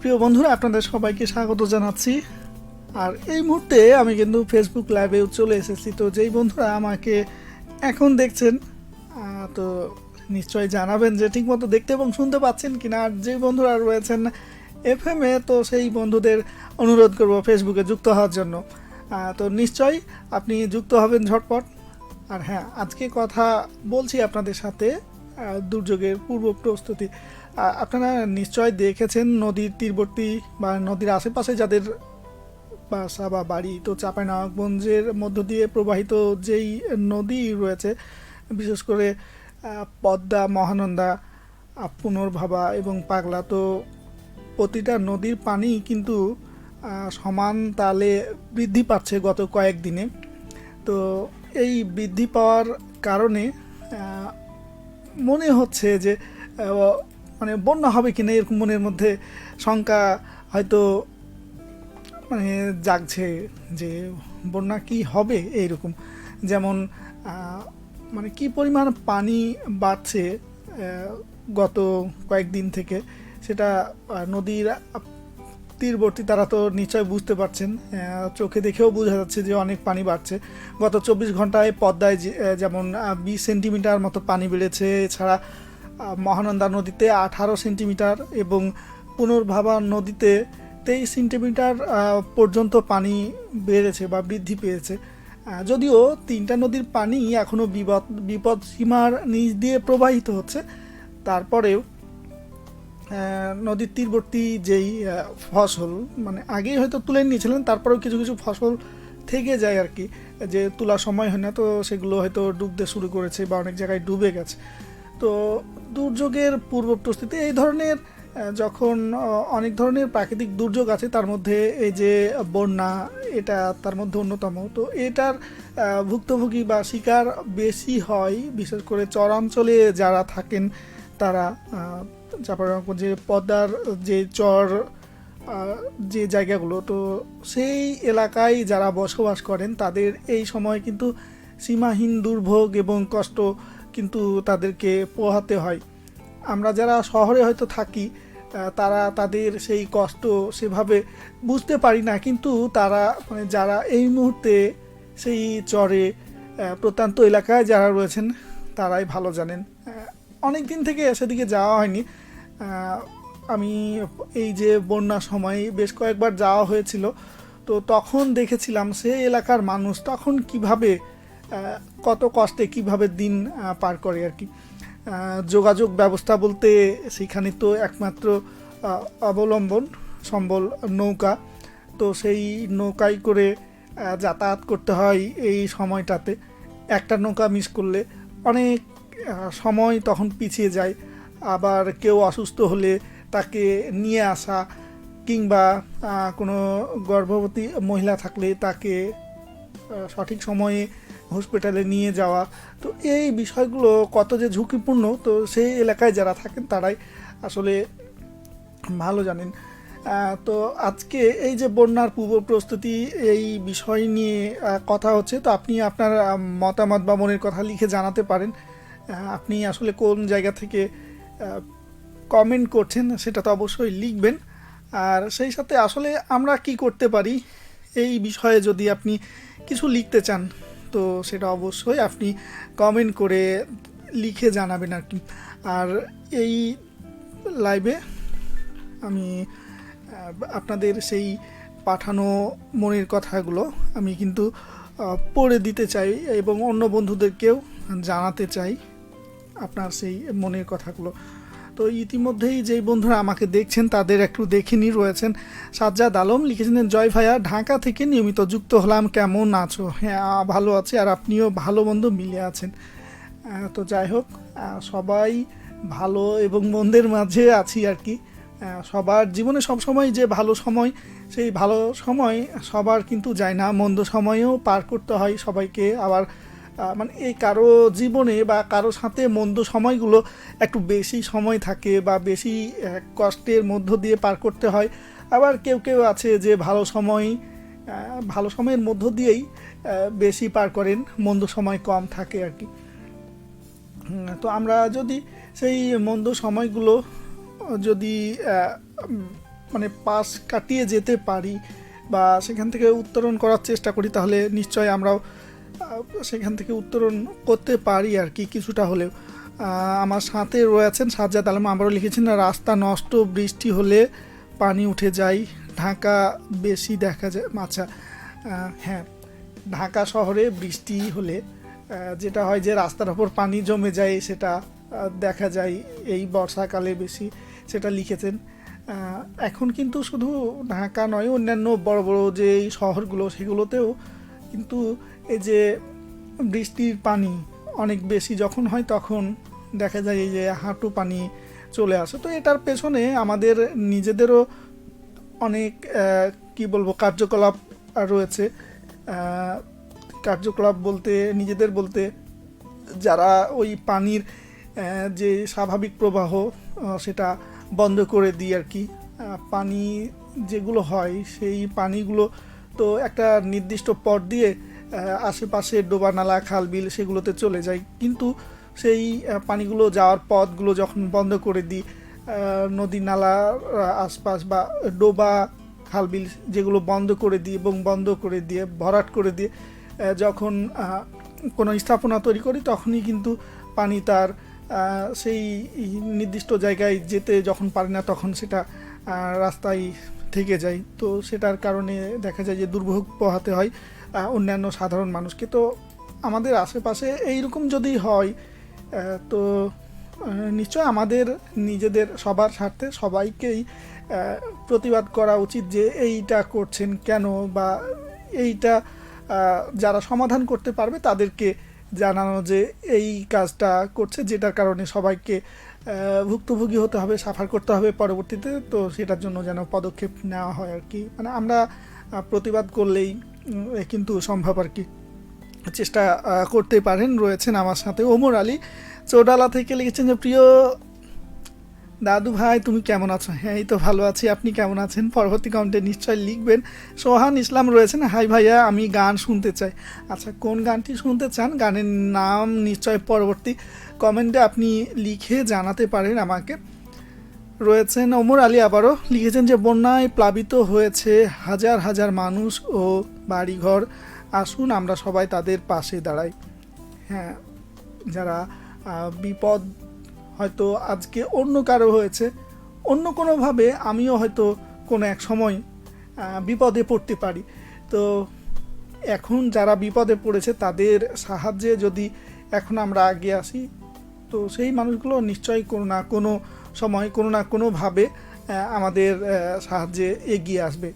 প্রিয় বন্ধুরা, আপনাদের সবাইকে স্বাগত জানাচ্ছি। আর এই মুহূর্তে আমি কিন্তু ফেসবুক লাইভেও চলে এসেছি। তো যেই বন্ধুরা আমাকে এখন দেখছেন তো নিশ্চয়ই জানাবেন যে ঠিকমতো দেখতে এবং শুনতে পাচ্ছেন কি না আর যে বন্ধুরা রয়েছেন এফ এম এ, তো সেই বন্ধুদের অনুরোধ করব ফেসবুকে যুক্ত হওয়ার জন্য। তো নিশ্চয়ই আপনি যুক্ত হবেন ঝটপট। আর হ্যাঁ আজকে কথা বলছি আপনাদের সাথে দুর্যোগের পূর্ব প্রস্তুতি। আপনারা নিশ্চয় দেখেছেন নদীর তীরবর্তী বা নদীর আশেপাশে যাদের বাসা বা বাড়ি। তো চাঁপাইনবাবগঞ্জের মধ্য দিয়ে প্রবাহিত যেই নদী রয়েছে, বিশেষ করে পদ্মা, মহানন্দা পুনর্ভাবা এবং পাগলা, তো প্রতিটা নদীর পানি কিন্তু সমান তালে বৃদ্ধি পাচ্ছে গত কয়েকদিনে। তো এই বৃদ্ধি পাওয়ার কারণে মনে হচ্ছে যে মানে বন্যা হবে কি না এরকম মনের মধ্যে শঙ্কা হয়তো মানে জাগছে যে বন্যা কি হবে এইরকম। যেমন মানে কি পরিমাণ পানি বাড়ছে গত কয়েকদিন থেকে, সেটা নদীর তীরবর্তী তারা তো নিশ্চয় বুঝতে পারছেন। চোখে দেখেও বোঝা যাচ্ছে যে অনেক পানি বাড়ছে। গত চব্বিশ ঘন্টায় পদ্মায় যেমন বিশ সেন্টিমিটার মতো পানি বেড়েছে। এছাড়া মহানন্দা নদীতে আঠারো সেন্টিমিটার এবং পুনর্ভাবা নদীতে তেইশ সেন্টিমিটার পর্যন্ত পানি বেড়েছে বা বৃদ্ধি পেয়েছে। যদিও তিনটা নদীর পানি এখনও বিপদ বিপদ সীমার নিচ দিয়ে প্রবাহিত হচ্ছে। তারপরেও নদীর তীরবর্তী যেই ফসল মানে আগেই হয়তো তুলে নিয়েছিলেন, তারপরেও কিছু কিছু ফসল থেকে যায় আর কি, যে তোলার সময় হয় না, তো সেগুলো হয়তো ডুবতে শুরু করেছে বা অনেক জায়গায় ডুবে গেছে। তো দুর্যোগের পূর্ব প্রস্তুতি এই ধরনের যখন অনেক ধরনের প্রাকৃতিক দুর্যোগ আছে, তার মধ্যে এই যে বন্যা, এটা তার মধ্যে অন্যতম। তো এটার ভুক্তভোগী বা শিকার বেশি হয়, বিশেষ করে চরাঞ্চলে যারা থাকেন, তারা আহ, চাঁপাইনবাবগঞ্জে পদ্মার যে চর যে জায়গাগুলো তো সেই এলাকায় যারা বসবাস করেন তাদের এই সময় কিন্তু সীমাহীন দুর্ভোগ এবং কষ্ট কিন্তু তাদেরকে পোহাতে হয়। আমরা যারা শহরে হয়তো থাকি তারা তাদের সেই কষ্ট সেভাবে বুঝতে পারি না কিন্তু তারা মানে যারা এই মুহূর্তে সেই চরে প্রত্যন্ত এলাকায় যারা রয়েছেন তারাই ভালো জানেন। অনেক দিন থেকে সেদিকে যাওয়া হয়নি। আমি এই যে বন্যার সময় বেশ কয়েকবার যাওয়া হয়েছিল, তো তখন দেখেছিলাম সে এলাকার মানুষ তখন কীভাবে কত কষ্টে কীভাবে দিন পার করে আর কি। যোগাযোগ ব্যবস্থা বলতে সেখানে তো একমাত্র অবলম্বন সম্বল নৌকা, তো সেই নৌকায় করে যাতায়াত করতে হয় এই সময়টাতে। একটা নৌকা মিস করলে অনেক সময় তখন পিছিয়ে যায়। আবার কেউ অসুস্থ হলে তাকে নিয়ে আসা কিংবা কোনো গর্ভবতী মহিলা থাকলে তাকে সঠিক সময়ে হসপিটালে নিয়ে যাওয়া। তো এই বিষয়গুলো কত যে ঝুঁকিপূর্ণ, তো সেই এলাকায় যারা থাকেন তারাই আসলে ভালো জানেন। তো আজকে এই যে বন্যার পূর্ব প্রস্তুতি, এই বিষয় নিয়ে কথা হচ্ছে, তো আপনি আপনার মতামত বা মনের কথা লিখে জানাতে পারেন। আপনি আসলে কোন জায়গা থেকে কমেন্ট করছেন, সেটা তো অবশ্যই লিখবেন। আর সেই সাথে আসলে আমরা কি করতে পারি, এই বিষয়ে যদি আপনি কিছু লিখতে চান, তো সেটা অবশ্যই আপনি কমেন্ট করে লিখে জানাবেন আর কি। আর এই লাইভে আমি আপনাদের সেই পাঠানো মনের কথাগুলো আমি কিন্তু পড়ে দিতে চাই এবং অন্য বন্ধুদেরকেও জানাতে চাই। আপনার সেই মনের কথাগুলো। তো ইতিমধ্যেই যেই বন্ধুরা আমাকে দেখছেন, তাদের একটু দেখিনি রয়েছেন। সাজ্জাদ আলম লিখেছিলেন জয় ভাইয়া, ঢাকা থেকে নিয়মিত যুক্ত হলাম। কেমন আছো? হ্যাঁ ভালো আছি আর আপনিও ভালো বন্ধু মিলে আছেন। তো যাই হোক সবাই ভালো এবং মন্দের মাঝে আছি আর কি। সবার জীবনে সব সময় যে ভালো সময়, সেই ভালো সময় সবার কিন্তু যায় না। মন্দ সময়েও পার করতে হয় সবাইকে। আবার মানে এই কারও জীবনে বা কারও সাথে মন্দ সময়গুলো একটু বেশি সময় থাকে বা বেশি কষ্টের মধ্য দিয়ে পার করতে হয়। আবার কেউ কেউ আছে যে ভালো সময় ভালো সময়ের মধ্য দিয়েই বেশি পার করেন, মন্দ সময় কম থাকে আর কি। তো আমরা যদি সেই মন্দ সময়গুলো যদি মানে পাশ কাটিয়ে যেতে পারি বা সেখান থেকে উত্তরণ করার চেষ্টা করি, তাহলে নিশ্চয়ই আমরাও সেখান থেকে উত্তরণ করতে পারি আর কি কিছুটা হলেও। আমার সাথে রয়েছেন সাজ্জাদ আলম, আমরাও লিখেছেন, রাস্তা নষ্ট, বৃষ্টি হলে পানি উঠে যায়, ঢাকা বেশি দেখা যায়। আচ্ছা হ্যাঁ ঢাকা শহরে বৃষ্টি হলে যেটা হয় যে রাস্তার ওপর পানি জমে যায়, সেটা দেখা যায় এই বর্ষাকালে বেশি, সেটা লিখেছেন। এখন কিন্তু শুধু ঢাকা নয়, অন্যান্য বড় বড় যে শহরগুলো, সেগুলোতেও কিন্তু এই যে বৃষ্টির পানি অনেক বেশি যখন হয় তখন দেখা যায় এই যে হাঁটু পানি চলে আসে। তো এটার পেছনে আমাদের নিজেদেরও অনেক কি বলব, কার্যকলাপ রয়েছে। কার্যকলাপ বলতে, নিজেদের বলতে যারা ওই পানির যে স্বাভাবিক প্রবাহ সেটা বন্ধ করে দিই আর কি। পানি যেগুলো হয়, সেই পানিগুলো তো একটা নির্দিষ্ট পথ দিয়ে আশেপাশে ডোবা নালা খাল বিল সেগুলোতে চলে যায় কিন্তু সেই পানিগুলো যাওয়ার পথগুলো যখন বন্ধ করে দিই নদী নালা আশপাশ বা ডোবা খাল বিল যেগুলো বন্ধ করে দিই এবং বন্ধ করে দিয়ে, ভরাট করে দিয়ে যখন কোনো স্থাপনা তৈরি করি তখনই কিন্তু পানি তার সেই নির্দিষ্ট জায়গায় যেতে যখন পারে না তখন সেটা রাস্তায় থেকে যায়। তো সেটার কারণে দেখা যায় যে দুর্ভোগ পোহাতে হয় অন্যান্য সাধারণ মানুষকে। তো আমাদের আশেপাশে এইরকম যদি হয় তো নিশ্চয় আমাদের নিজেদের সবার স্বার্থে সবাইকেই প্রতিবাদ করা উচিত যে এইটা করছেন কেন বা এইটা যারা সমাধান করতে পারবে তাদেরকে জানানো যে এই কাজটা করছে, যেটার কারণে সবাইকে ভুক্তভোগী হতে হবে, সাফার করতে হবে পরবর্তীতে, তো সেটার জন্য যেন পদক্ষেপ নেওয়া হয় আর কি। মানে আমরা প্রতিবাদ করলেই কিন্তু সম্ভব আর কি। চেষ্টা করতে পারেন, রয়েছেন আমার সাথে ওমর আলী। চৌডালা থেকে লিখেছেন যে, প্রিয় দাদু ভাই, তুমি কেমন আছো? হ্যাঁ এই তো ভালো আছি। আপনি কেমন আছেন? পরবর্তী কমেন্টে নিশ্চয়ই লিখবেন। সোহান ইসলাম রয়েছেন, হাই ভাইয়া, আমি গান শুনতে চাই। আচ্ছা কোন গানটি শুনতে চান? গানের নাম নিশ্চয় পরবর্তী কমেন্টে আপনি লিখে জানাতে পারেন আমাকে। রয়েছেন ওমর আলী আবারও। লিখেছেন যে, বন্যায় প্লাবিত হয়েছে হাজার হাজার মানুষ ও বাড়িঘর। আসুন আমরা সবাই তাদের পাশে দাঁড়াই। হ্যাঁ যারা বিপদ হয়তো আজকে অন্য কারও হয়েছে, অন্য কোনোভাবে আমিও হয়তো কোনো এক সময় বিপদে পড়তে পারি। তো এখন যারা বিপদে পড়েছে তাদের সাহায্যে যদি এখন আমরা আগে আসি তো সেই মানুষগুলো নিশ্চয়ই কোনো না কোনো সময় কোনো না কোনোভাবে আমাদের সাহায্যে এগিয়ে আসবে।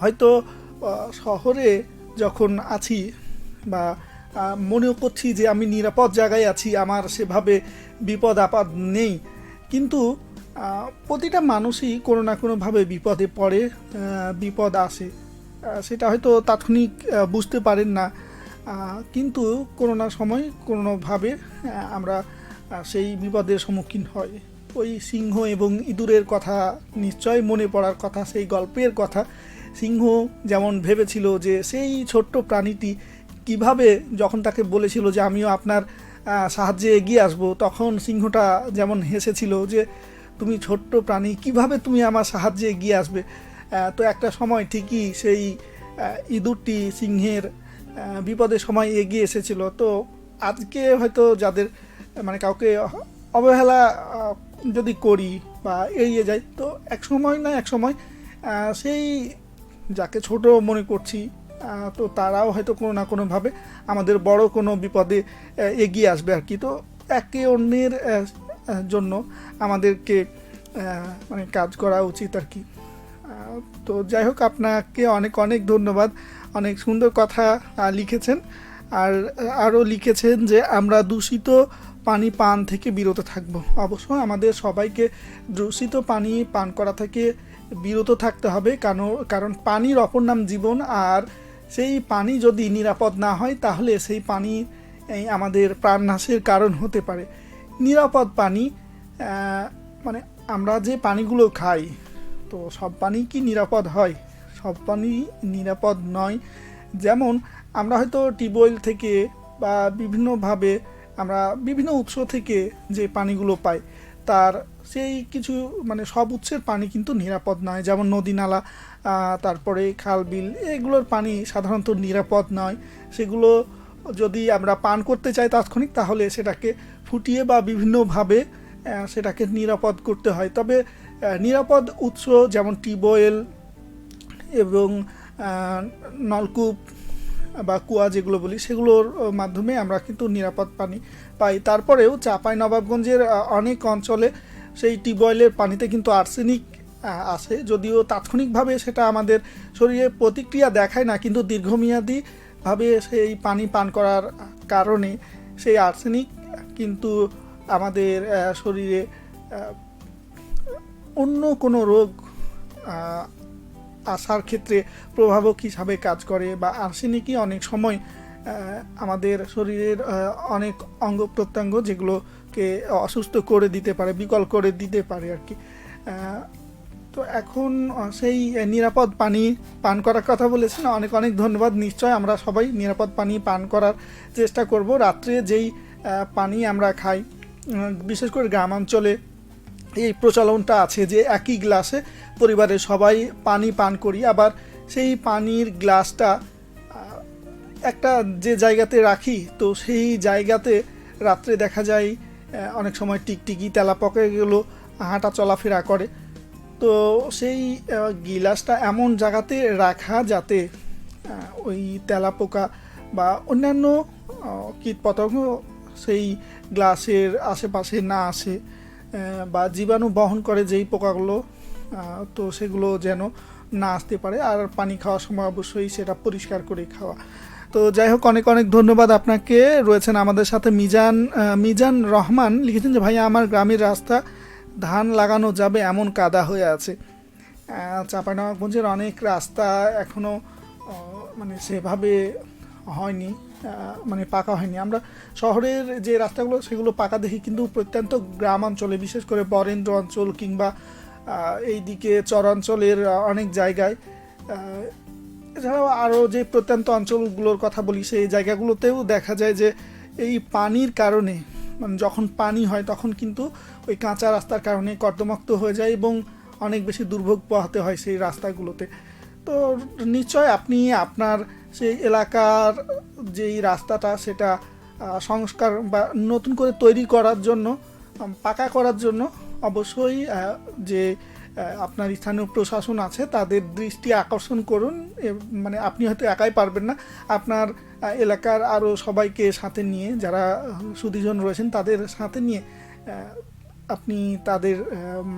হয়তো শহরে যখন আছি বা আহ, মনে করছি যে আমি নিরাপদ জায়গায় আছি আমার সেভাবে বিপদ আপদ নেই কিন্তু প্রতিটা মানুষই কোনো না কোনোভাবে বিপদে পড়ে বিপদ আসে। সেটা হয়তো তাৎক্ষণিক বুঝতে পারেন না। কিন্তু কোনো না সময় কোনোভাবে আমরা সেই বিপদের সম্মুখীন হয়। ওই সিংহ এবং ইঁদুরের কথা নিশ্চয় মনে পড়ার কথা, সেই গল্পের কথা। সিংহ যেমন ভেবেছিল যে সেই ছোট্ট প্রাণীটি কীভাবে যখন তাকে বলেছিল যে আমিও আপনার সাহায্যে এগিয়ে আসব, তখন সিংহটা যেমন হেসেছিল যে, তুমি ছোট্ট প্রাণী, কীভাবে তুমি আমার সাহায্যে এগিয়ে আসবে? তো একটা সময় ঠিকই সেই ইঁদুরটি সিংহের বিপদের সময় এগিয়ে এসেছিল। তো আজকে হয়তো যাদের মানে কাউকে অবহেলা যদি করি বা এড়িয়ে যাই, তো এক সময় না এক সময় সেই যাকে ছোট মনে করছি তো তারাও হয়তো কোনো না কোনোভাবে আমাদের বড় কোনো বিপদে এগিয়ে আসবে আর কি। তো একে অন্যের জন্য আমাদেরকে মানে কাজ করা উচিত আর কি। তো যাই হোক, আপনাকে অনেক অনেক ধন্যবাদ। অনেক সুন্দর কথা লিখেছেন। আর আরও লিখেছেন যে, আমরা দূষিত পানি পান থেকে বিরত থাকব। অবশ্যই আমাদের সবাইকে দূষিত পানি পান করা থেকে বিরত থাকতে হবে কারণ কারণ পানির অপর নাম জীবন। আর সেই পানি যদি নিরাপদ না হয়, তাহলে সেই পানি আমাদের প্রাণনাশের কারণ হতে পারে। নিরাপদ পানি মানে আমরা যে পানিগুলো খাই, তো সব পানি কি নিরাপদ হয়? সব পানি নিরাপদ নয়। যেমন, আমরা হয়তো টিউবওয়েল থেকে বা বিভিন্নভাবে আমরা বিভিন্ন উৎস থেকে যে পানিগুলো পাই, তার সেই কিছু মানে সব উৎসের পানি কিন্তু নিরাপদ নয়। যেমন নদী নালা তারপরে খাল, বিল, এগুলোর পানি সাধারণত নিরাপদ নয়। সেগুলো যদি আমরা পান করতে চাই তাৎক্ষণিক, তাহলে সেটাকে ফুটিয়ে বা বিভিন্নভাবে সেটাকে নিরাপদ করতে হয়। তবে নিরাপদ উৎস যেমন টিউবওয়েল এবং নলকূপ বা কুয়া যেগুলো বলি, সেগুলোর মাধ্যমে আমরা কিন্তু নিরাপদ পানি পাই। তারপরেও চাপাই নবাবগঞ্জের অনেক অঞ্চলে সেই টিউবওয়েলের পানিতে কিন্তু আর্সেনিক আসে। যদিও তাৎক্ষণিকভাবে সেটা আমাদের শরীরে প্রতিক্রিয়া দেখায় না, কিন্তু দীর্ঘমেয়াদীভাবে সেই পানি পান করার কারণে সেই আর্সেনিক কিন্তু আমাদের শরীরে অন্য কোনো রোগ আসার ক্ষেত্রে প্রভাবক হিসাবে কাজ করে বা আর্সেনিকই অনেক সময় আমাদের শরীরের অনেক অঙ্গ প্রত্যঙ্গ যেগুলোকে অসুস্থ করে দিতে পারে, বিকল করে দিতে পারে আর কি। তো এখন সেই নিরাপদ পানি পান করার কথা বলেছেন। অনেক অনেক ধন্যবাদ। নিশ্চয় আমরা সবাই নিরাপদ পানি পান করার চেষ্টা করব। রাত্রে যেই পানি আমরা খাই বিশেষ করে গ্রামাঞ্চলে এই প্রচলনটা আছে যে একই গ্লাসে পরিবারের সবাই পানি পান করি, আবার সেই পানির গ্লাসটা একটা যে জায়গাতে রাখি, তো সেই জায়গাতে রাত্রে দেখা যায় অনেক সময় টিকটিকি, তেলাপকা এগুলো হাঁটা চলাফেরা করে। তো সেই গিলাসটা এমন জায়গাতে রাখা যাতে ওই তেলাপোকা বা অন্যান্য কীট পতঙ্গ সেই গ্লাসের আশেপাশে না আসে। বা জীবাণু বহন করে যেই পোকাগুলো তো সেগুলো যেন না আসতে পারে। আর পানি খাওয়ার সময় অবশ্যই সেটা পরিষ্কার করে খাওয়া। তো যাই হোক অনেক অনেক ধন্যবাদ আপনাকে। রয়েছেন আমাদের সাথে মিজান মিজান রহমান। লিখেছেন যে ভাইয়া আমার গ্রামের রাস্তা ধান লাগানো যাবে এমন কাদা হয়ে আছে। আহ, চাঁপাইনবাবগঞ্জের অনেক রাস্তা এখনও মানে সেভাবে হয়নি মানে পাকা হয়নি। আমরা শহরের যে রাস্তাগুলো, সেগুলো পাকা দেখি, কিন্তু প্রত্যন্ত গ্রামাঞ্চলে, বিশেষ করে বরেন্দ্র অঞ্চল কিংবা এইদিকে চরাঞ্চলের অনেক জায়গায় এছাড়াও আরও যে প্রত্যন্ত অঞ্চলগুলোর কথা বলি, সেই জায়গাগুলোতেও দেখা যায় যে এই পানির কারণে মানে যখন পানি হয়, তখন কিন্তু ওই কাঁচা রাস্তার কারণে কর্দমাক্ত হয়ে যায় এবং অনেক বেশি দুর্ভোগ পোহাতে হয় সেই রাস্তাগুলোতে। তো নিশ্চয় আপনি আপনার সেই এলাকার যেই রাস্তাটা সেটা সংস্কার বা নতুন করে তৈরি করার জন্য পাকা করার জন্য অবশ্যই যে আপনার স্থানীয় প্রশাসন আছে তাদের দৃষ্টি আকর্ষণ করুন মানে আপনি হয়তো একাই পারবেন না। আপনার এলাকার আরও সবাইকে সাথে নিয়ে, যারা সুদীজন রয়েছেন তাদের সাথে নিয়ে আপনি তাদের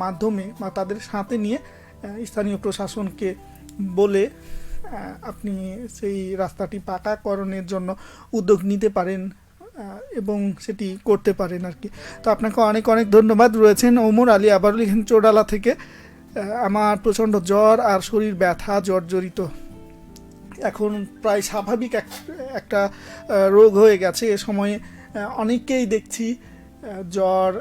মাধ্যমে বা তাদের সাথে নিয়ে স্থানীয় প্রশাসনকে বলে আপনি সেই রাস্তাটি পাকাকরণের জন্য উদ্যোগ নিতে পারেন এবং সেটি করতে পারেন আর কি। তো আপনাকে অনেক অনেক ধন্যবাদ। রয়েছেন ওমর আলী আবার লিখেন চোডালা থেকে। আমার প্রচণ্ড জ্বর আর শরীর ব্যথা জর্জরিত। এখন প্রায় স্বাভাবিক এক, একটা রোগ হয়ে গেছে। এ সময়ে অনেককেই দেখছি জ্বর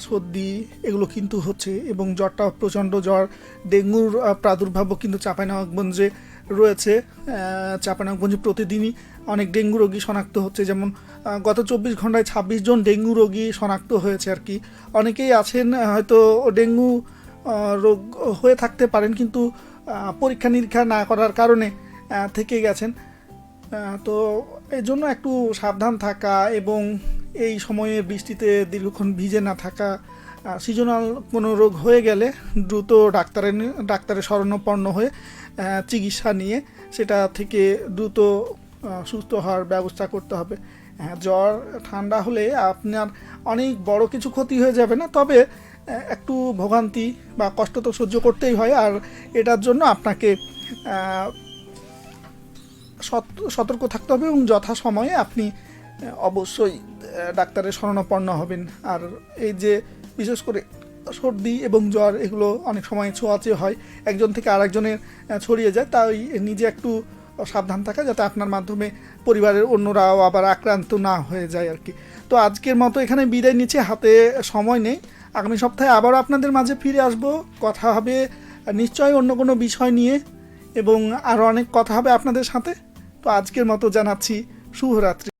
সর্দি, এগুলো কিন্তু হচ্ছে এবং জ্বরটা প্রচণ্ড জ্বর। ডেঙ্গুর প্রাদুর্ভাবও কিন্তু চাপায় চাঁপাইনবাবগঞ্জে রয়েছে আহ, চাঁপাইনবাবগঞ্জে প্রতিদিনই অনেক ডেঙ্গু রোগী শনাক্ত হচ্ছে। যেমন গত চব্বিশ ঘন্টায় ছাব্বিশ জন ডেঙ্গু রোগী শনাক্ত হয়েছে আর কি। অনেকেই আছেন হয়তো ডেঙ্গু রোগ হয়ে থাকতে পারেন কিন্তু পরীক্ষা নিরীক্ষা না করার কারণে থেকে গেছেন। তো এই জন্য একটু সাবধান থাকা এবং এই সময়ে বৃষ্টিতে দীর্ঘক্ষণ ভিজে না থাকা সিজনাল কোনো রোগ হয়ে গেলে দ্রুত ডাক্তারের ডাক্তারের শরণাপন্ন হয়ে চিকিৎসা নিয়ে সেটা থেকে দ্রুত সুস্থ হওয়ার ব্যবস্থা করতে হবে। হ্যাঁ জ্বর, ঠান্ডা হলে আপনার অনেক বড় কিছু ক্ষতি হয়ে যাবে না, তবে একটু ভোগান্তি বা কষ্ট তো সহ্য করতেই হয়, আর এটার জন্য আপনাকে সত- সতর্ক থাকতে হবে এবং যথাসময়ে আপনি অবশ্যই ডাক্তারের শরণাপন্ন হবেন। আর এই যে, বিশেষ করে সর্দি এবং জ্বর, এগুলো অনেক সময় ছোঁয়াচে হয়। একজন থেকে আরেকজনের ছড়িয়ে যায়। তাই নিজে একটু সাবধান থাকা যাতে আপনার মাধ্যমে পরিবারের অন্যরাও আবার আক্রান্ত না হয়ে যায় আর কি। তো আজকের মতো এখানে বিদায় নিচ্ছে। হাতে সময় নেই। আগামী সপ্তাহে আবার আপনাদের মাঝে ফিরে আসব। কথা হবে নিশ্চয়ই অন্য কোনো বিষয় নিয়ে এবং আরও অনেক কথা হবে আপনাদের সাথে। তো আজকের মতো জানাচ্ছি। শুভরাত্রি।